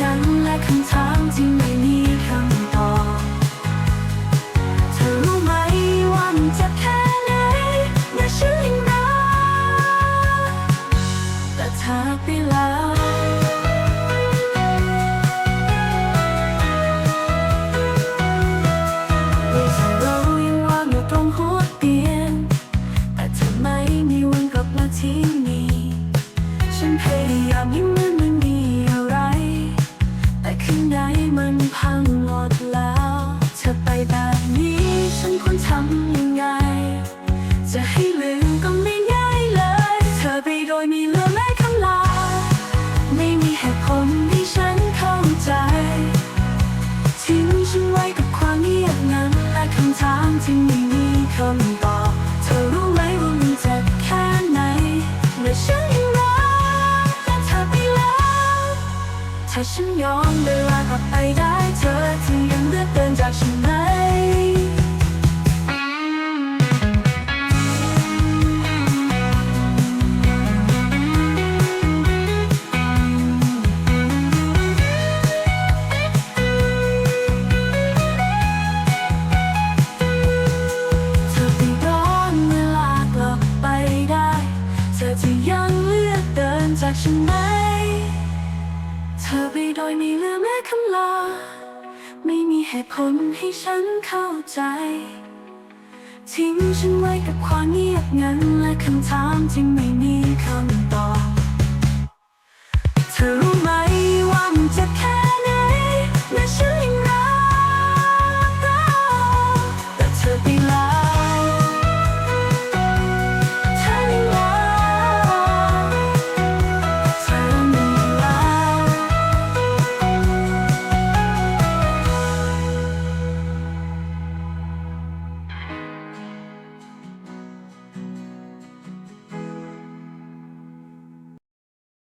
นังและคำถามที่ไม่มี ที่มีคำตอบเธอรู้ไหมว่ามันเจ็บแค่ไหนแลฉันยังรักแต่เธอไปแล้ว ถ้าฉันยอมเวลากลับไปได้เธอที่ยังเลือกเดิน จากฉันไหม เธอไปโดยไม่เหลือแม้คำลา ไม่มีเหตุผลให้ฉันเข้าใจ ทิ้งฉันไว้กับความเงียบงันและคำถามที่ไม่มีคำตอบ